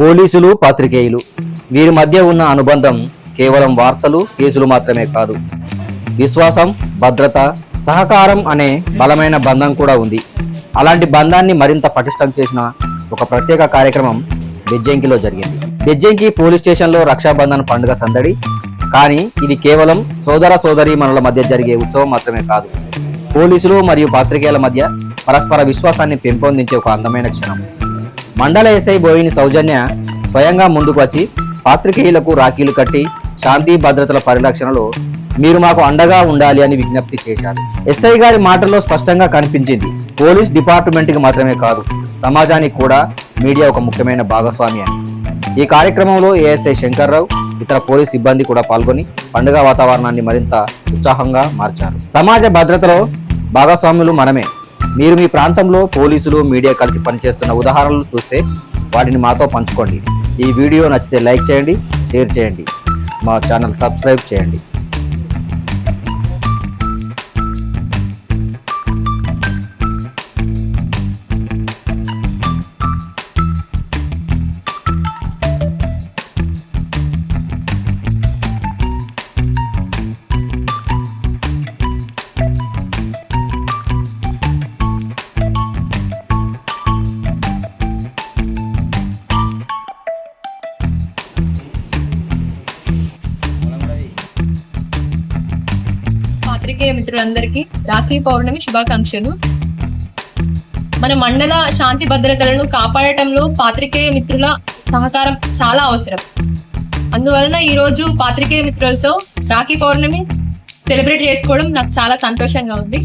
పోలీసులు పాత్రికేయులు. వీరి మధ్య ఉన్న అనుబంధం కేవలం వార్తలు కేసులు మాత్రమే కాదు. విశ్వాసం భద్రత సహకారం అనే బలమైన బంధం కూడా ఉంది. అలాంటి బంధాన్ని మరింత పటిష్టం చేసిన ఒక ప్రత్యేక కార్యక్రమం బెజ్జంకిలో జరిగింది. బెజ్జంకి పోలీస్ స్టేషన్లో రక్షాబంధన్ పండుగ సందడి. కానీ ఇది కేవలం సోదర సోదరి మనల మధ్య జరిగే ఉత్సవం మాత్రమే కాదు. పోలీసులు మరియు పాత్రికేయుల మధ్య పరస్పర విశ్వాసాన్ని పెంపొందించే ఒక అందమైన క్షణం. మండల ఎస్ఐ బోయిని సౌజన్య స్వయంగా ముందుకు వచ్చి పాత్రికేయులకు రాఖీలు కట్టి శాంతి భద్రతల పరిరక్షణలో మీరు మాకు అండగా ఉండాలి అని విజ్ఞప్తి చేశారు. ఎస్ఐ గారి మాటల్లో స్పష్టంగా కనిపించింది. పోలీస్ డిపార్ట్మెంట్కి మాత్రమే కాదు సమాజానికి కూడా మీడియా ఒక ముఖ్యమైన భాగస్వామి అని. ఈ కార్యక్రమంలో ఏఎస్ఐ శంకర్రావు ఇతర పోలీస్ సిబ్బంది కూడా పాల్గొని పండుగ వాతావరణాన్ని మరింత ఉత్సాహంగా మార్చారు. సమాజ భద్రతలో భాగస్వాములు మనమే. మీరు మీ ప్రాంతంలో పోలీసులు మీడియా కలిసి పనిచేస్తున్న ఉదాహరణలు చూస్తే వాటిని మాతో పంచుకోండి. ఈ వీడియో నచ్చితే లైక్ చేయండి షేర్ చేయండి. మా ఛానల్ సబ్స్క్రైబ్ చేయండి. పాత్రికేయ మిత్రులందరికీ రాఖీ పౌర్ణమి శుభాకాంక్షలు. మన మండల శాంతి భద్రతలను కాపాడటంలో పాత్రికేయ మిత్రుల సహకారం చాలా అవసరం. అందువలన ఈ రోజు పాత్రికేయ మిత్రులతో రాఖీ పౌర్ణమి సెలబ్రేట్ చేసుకోవడం నాకు చాలా సంతోషంగా ఉంది.